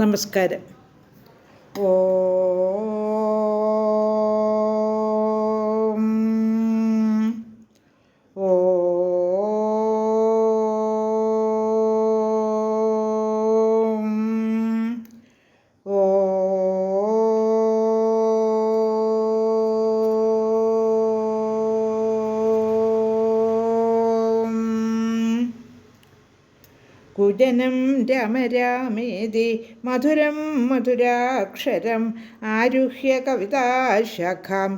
നമസ്കാരം. കുജനം രമരാമേതി മധുരം മധുരാക്ഷരം ആരുഹ്യ കവിതാശാഖാം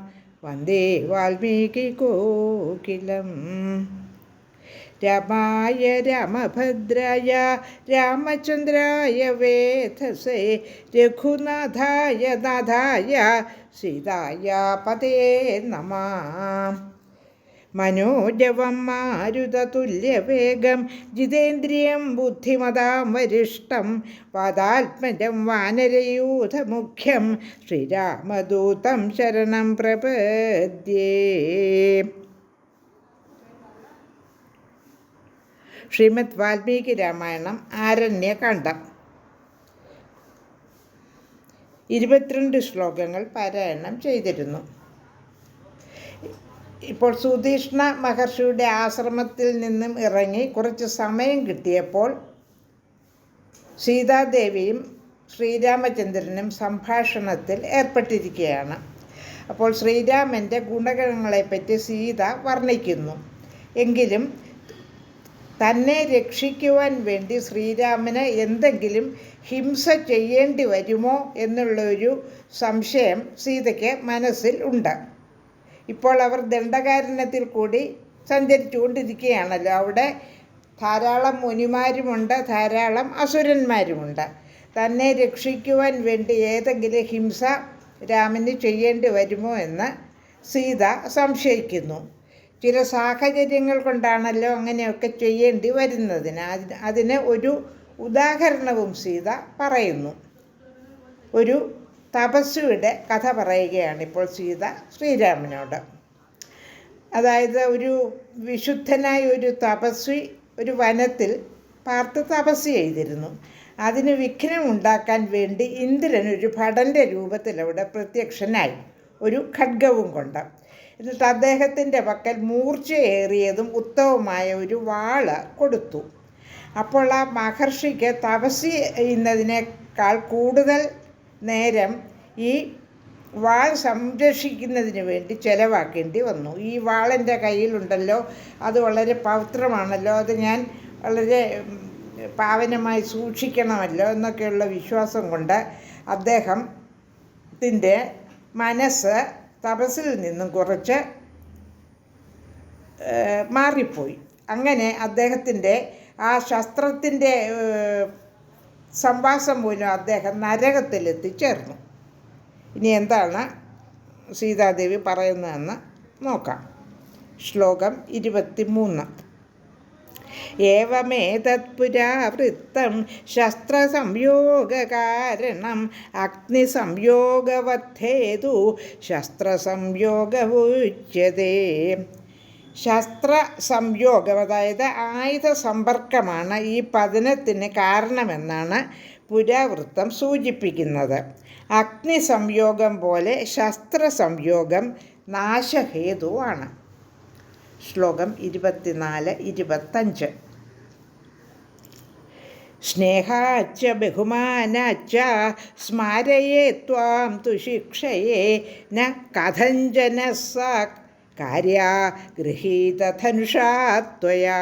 വന്ദേ വാൽമീകി കോകിലം രമായ രാമഭദ്രായ രാമചന്ദ്രായ വേധസേ രഘുനാഥായ നാഥായ സീതായ പതേ നമ മനോജവം മാരുതതുല്യവേഗം ജിതേന്ദ്രിയം ബുദ്ധിമതാം വരിഷ്ടം പാദാത്മജം വാനരയൂഥമുഖ്യം ശ്രീരാമദൂതം ശരണം പ്രപദ്യേ. ശ്രീമദ് വാൽമീകി രാമായണം ആരണ്യകാന്ഡം. ഇരുപത്തിരണ്ട് ശ്ലോകങ്ങൾ പാരായണം ചെയ്തിരുന്നു. ഇപ്പോൾ സുധീഷ്ണ മഹർഷിയുടെ ആശ്രമത്തിൽ നിന്നും ഇറങ്ങി കുറച്ച് സമയം കിട്ടിയപ്പോൾ സീതാദേവിയും ശ്രീരാമചന്ദ്രനും സംഭാഷണത്തിൽ ഏർപ്പെട്ടിരിക്കുകയാണ്. അപ്പോൾ ശ്രീരാമന്റെ ഗുണഗണങ്ങളെപ്പറ്റി സീത വർണിക്കുന്നു. എങ്കിലും തന്നെ രക്ഷിക്കുവാൻ വേണ്ടി ശ്രീരാമന് എന്തെങ്കിലും ഹിംസ ചെയ്യേണ്ടി വരുമോ എന്നുള്ളൊരു സംശയം സീതയ്ക്ക് മനസ്സിൽ ഉണ്ട്. ഇപ്പോൾ അവർ ദണ്ഡകാരണ്യത്തിൽ കൂടി സഞ്ചരിച്ചുകൊണ്ടിരിക്കുകയാണല്ലോ. അവിടെ ധാരാളം മുനിമാരുമുണ്ട് ധാരാളം അസുരന്മാരുമുണ്ട്. തന്നെ രക്ഷിക്കുവാൻ വേണ്ടി ഏതെങ്കിലും ഹിംസ രാമന് ചെയ്യേണ്ടി വരുമോ എന്ന് സീത സംശയിക്കുന്നു. ചില സാഹചര്യങ്ങൾ കൊണ്ടാണല്ലോ അങ്ങനെയൊക്കെ ചെയ്യേണ്ടി വരുന്നതിന്. അതിന് ഒരു ഉദാഹരണവും സീത പറയുന്നു. ഒരു തപസ്വിയുടെ കഥ പറയുകയാണ് ഇപ്പോൾ സീത ശ്രീരാമനോട്. അതായത് ഒരു വിശുദ്ധനായ ഒരു തപസ്വി ഒരു വനത്തിൽ പാർത്ത് തപസ് ചെയ്തിരുന്നു. അതിന് വിഘ്നം ഉണ്ടാക്കാൻ വേണ്ടി ഇന്ദ്രൻ ഒരു ഭടന്റെ രൂപത്തിൽ അവിടെ പ്രത്യക്ഷനായി ഒരു ഖഡ്ഗവും കൊണ്ട്. എന്നിട്ട് അദ്ദേഹത്തിന്റെ പക്കൽ മൂർച്ചയേറിയതും ഉത്തമമായ ഒരു വാൾ കൊടുത്തു. അപ്പോൾ ആ മഹർഷിക്ക് തപസ് ചെയ്യുന്നതിനേക്കാൾ കൂടുതൽ നേരം ഈ വാൾ സംരക്ഷിക്കുന്നതിന് വേണ്ടി ചിലവാക്കേണ്ടി വന്നു. ഈ വാളെന്റെ കയ്യിലുണ്ടല്ലോ അത് വളരെ പവിത്രമാണല്ലോ അത് ഞാൻ വളരെ പാവനമായി സൂക്ഷിക്കണമല്ലോ എന്നൊക്കെയുള്ള വിശ്വാസം കൊണ്ട് അദ്ദേഹം അദ്ദേഹത്തിന്റെ മനസ്സ് തപസ്സിൽ നിന്നും കുറച്ച് മാറിപ്പോയി. അങ്ങനെ അദ്ദേഹത്തിന്റെ ആ ശസ്ത്രത്തിന്റെ സംവാസം മൂലം അദ്ദേഹം നരകത്തിലെത്തിച്ചേർന്നു. ഇനി എന്താണ് സീതാദേവി പറയുന്നതെന്ന് നോക്കാം. ശ്ലോകം ഇരുപത്തി മൂന്ന് ഏവമേതത്പുരാവൃത്തം ശസ്ത്രസംയോഗകാരണം അഗ്നിസംയോഗവദ്ധേതു ശസ്ത്രസംയോഗവുച്യതേ ശസ്ത്ര സംയോഗം അതായത് ആയുധ സമ്പർക്കമാണ് ഈ പതനത്തിന് കാരണമെന്നാണ് പുരാവൃത്തം സൂചിപ്പിക്കുന്നത്. അഗ്നി സംയോഗം പോലെ ശസ്ത്ര സംയോഗം നാശഹേതുവാണ്. ശ്ലോകം ഇരുപത്തിനാല് ഇരുപത്തഞ്ച്. സ്നേഹാച്ച ബഹുമാനാച്ച സ്മാരയേ ത്വാം തുശിക്ഷയേ ന കഥഞ്ചന സാ കാര്യ ഗൃഹീതധനുഷാ ത്വയാ.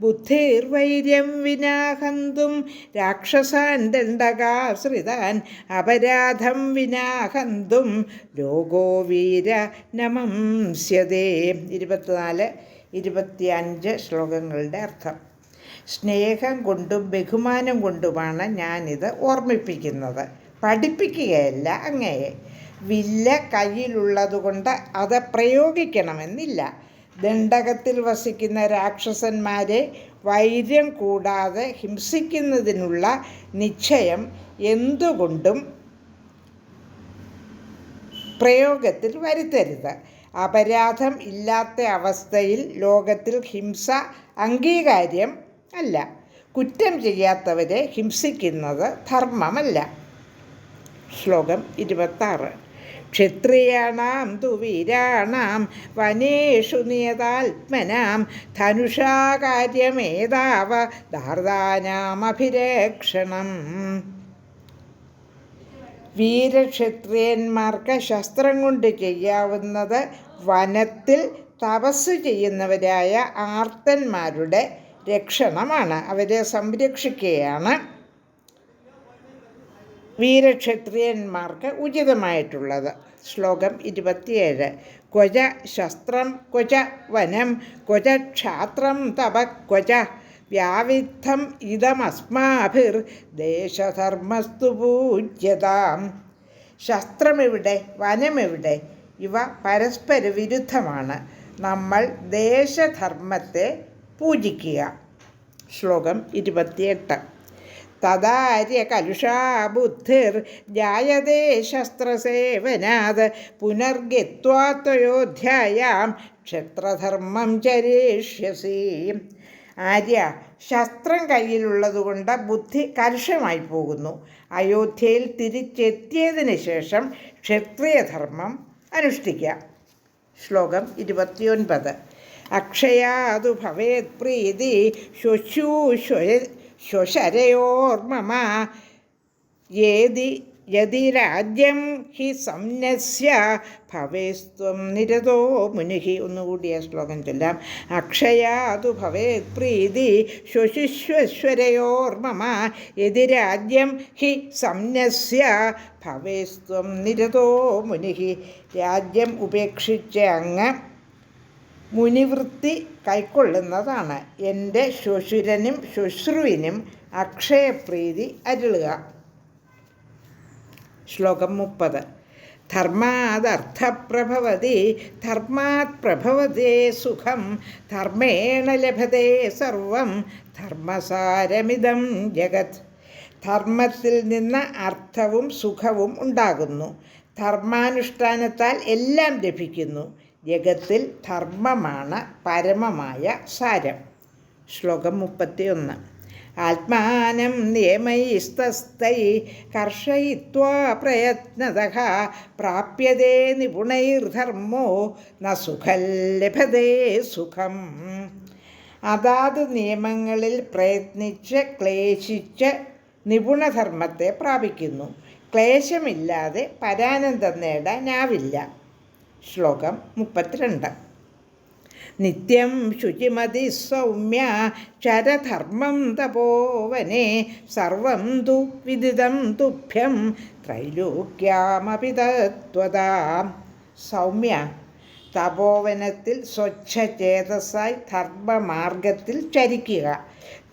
ബുദ്ധിർവൈര്യം വിനാഹന്തും രാക്ഷസാൻ ദണ്ഡകാശ്രിതാൻ അപരാധം വിനാഹന്തും ലോകോ വീര നമംസ്യതേ. ഇരുപത്തിനാല് ഇരുപത്തിയഞ്ച് ശ്ലോകങ്ങളുടെ അർത്ഥം. സ്നേഹം കൊണ്ടും ബഹുമാനം കൊണ്ടുമാണ് ഞാനിത് ഓർമ്മിപ്പിക്കുന്നത്. പഠിപ്പിക്കുകയല്ല അങ്ങയെ. വില്ല കയ്യിലുള്ളതുകൊണ്ട് അത് പ്രയോഗിക്കണമെന്നില്ല. ദണ്ഡകത്തിൽ വസിക്കുന്ന രാക്ഷസന്മാരെ വൈര്യം കൂടാതെ ഹിംസിക്കുന്നതിനുള്ള നിശ്ചയം എന്തുകൊണ്ടും പ്രയോഗത്തിൽ വരുത്തരുത്. അപരാധം ഇല്ലാത്ത അവസ്ഥയിൽ ലോകത്തിൽ ഹിംസ അംഗീകാര്യം അല്ല. കുറ്റം ചെയ്യാത്തവരെ ഹിംസിക്കുന്നത് ധർമ്മമല്ല. ശ്ലോകം ഇരുപത്താറ്. ക്ഷത്രിയാണാം തു വീരാണാം വനേഷു നിയതാത്മനാം ധനുഷാ കാര്യമേതാവ ധാർദാനാമഭിരക്ഷണം. വീരക്ഷത്രിയന്മാർക്ക് ശസ്ത്രം കൊണ്ട് ചെയ്യാവുന്നത് വനത്തിൽ തപസ് ചെയ്യുന്നവരായ ആർത്തന്മാരുടെ രക്ഷണമാണ്. അവരെ സംരക്ഷിക്കുകയാണ്. വീരക്ഷത്രിയന്മാർക്ക് ഉചിതമായിട്ടുള്ളത്. ശ്ലോകം ഇരുപത്തിയേഴ്. ക്വച ശസ്ത്രം ക്വച വനം ക്വച ക്ഷാത്രം തപ ക്വച വ്യാവിദ്ധം ഇതമസ്മാഭിർ ദേശധർമ്മസ്തു പൂജ്യതാം. ശസ്ത്രമെവിടെ വനമെവിടെ ഇവ പരസ്പര വിരുദ്ധമാണ്. നമ്മൾ ദേശധർമ്മത്തെ പൂജിക്കുക. ശ്ലോകം ഇരുപത്തിയെട്ട്. തദാര്യ ബുദ്ധിർ ജായതേ ശസ്ത്രസേവനാത് പുനർഗത്വാത്വയോധ്യായാം ക്ഷത്രധർമ്മം ചരേഷ്യസി. ആര്യ ശസ്ത്രം കയ്യിലുള്ളതുകൊണ്ട് ബുദ്ധി കലുഷമായി പോകുന്നു. അയോധ്യയിൽ തിരിച്ചെത്തിയതിന് ശേഷം ക്ഷത്രിയധർമ്മം അനുഷ്ഠിക്കാം. ശ്ലോകം ഇരുപത്തിയൊൻപത്. അക്ഷയാതു ഭവേത് പ്രീതി ശ്വശൂശ്വ ശ്വശരയോർമമ येदि യതി രാജ്യം ഹി സംന്യസ്യ. ഭവേസ്ത്വം നിരതോ മുനിഹി. ഒന്നുകൂടിയ ശ്ലോകം ചൊല്ലാം. അക്ഷയാതു ഭവേത് പ്രീതി. ശ്വശിശ്വശ്വരയോർമ്മ യതി രാജ്യം ഹി സംന്യസ്യ. ഭവേസ്ത്വം നിരതോ മുനിഹി. രാജ്യം ഉപേക്ഷിച്ച അങ്ങ് മുനിവൃത്തി കൈക്കൊള്ളുന്നതാണ്. എന്റെ ശ്വശുരനും ശുശ്രുവിനും അക്ഷയപ്രീതി അരുളുക. ശ്ലോകം മുപ്പത്. ധർമാദർത്ഥപ്രഭവതി ധർമാത് പ്രഭവതേ സുഖം ധർമ്മേണ ലഭതേ സർവം ധർമ്മസാരമിതം ജഗത്. ധർമ്മത്തിൽ നിന്ന് അർത്ഥവും സുഖവും ഉണ്ടാകുന്നു. ധർമാനുഷ്ഠാനത്താൽ എല്ലാം ലഭിക്കുന്നു. ജഗത്തിൽ ധർമ്മമാണ് പരമമായ സാരം. ശ്ലോകം മുപ്പത്തിയൊന്ന്. ആത്മാനം നിയമൈസ്തസ്തൈ കർഷയിത്വാ പ്രയത്നത പ്രാപ്യതേ നിപുണൈർധർമ്മോ ന സുഖം ലഭതേ സുഖം. അതാത് നിയമങ്ങളിൽ പ്രയത്നിച്ച് ക്ലേശിച്ച് നിപുണധർമ്മത്തെ പ്രാപിക്കുന്നു. ക്ലേശമില്ലാതെ പരാനന്ദം നേടാനാവില്ല. ശ്ലോകം മുപ്പത്തിരണ്ട്. നിത്യം ശുചിമതി സൗമ്യ ചരധർമ്മം തപോവനെ സർവം തു വിദിതം തുഭ്യം ത്രൈലോക്യാമപി തത്വതാം സൗമ്യ തപോവനത്തിൽ സ്വച്ഛചേതസായി ധർമ്മമാർഗത്തിൽ ചരിക്കുക.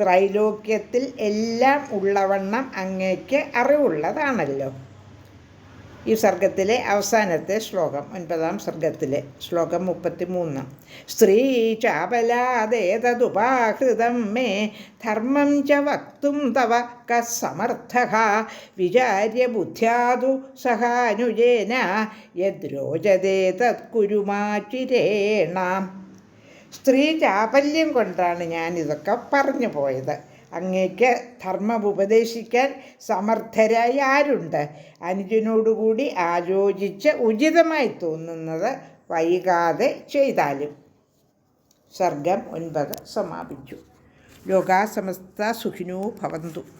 ത്രൈലോക്യത്തിൽ എല്ലാം ഉള്ളവണ്ണം അങ്ങേക്ക് അറിവുള്ളതാണല്ലോ. ഈ സർഗത്തിലെ അവസാനത്തെ ശ്ലോകം ഒൻപതാം സർഗത്തിലെ ശ്ലോകം മുപ്പത്തി മൂന്ന് സ്ത്രീ ചാപലാദേതുപാഹൃതം മേ ധർമ്മം ച വക്തും തവ കസമർത്ഥ വിചാര്യ ബുദ്ധ്യാതു സഹാനുജേന യദ്രോചതേ തത്കുരുമാചിരേണ. സ്ത്രീ ചാപല്യം കൊണ്ടാണ് ഞാനിതൊക്കെ പറഞ്ഞു പോയത്. അങ്ങേക്ക് ധർമ്മം ഉപദേശിക്കാൻ സമർത്ഥരായി ആരുണ്ട്? അനുജനോടുകൂടി ആലോചിച്ച് ഉചിതമായി തോന്നുന്നത് വൈകാതെ ചെയ്താലും. സർഗം ഒൻപത് സമാപിച്ചു. ലോകാസമസ്ത സുഖിനോ ഭവന്തു.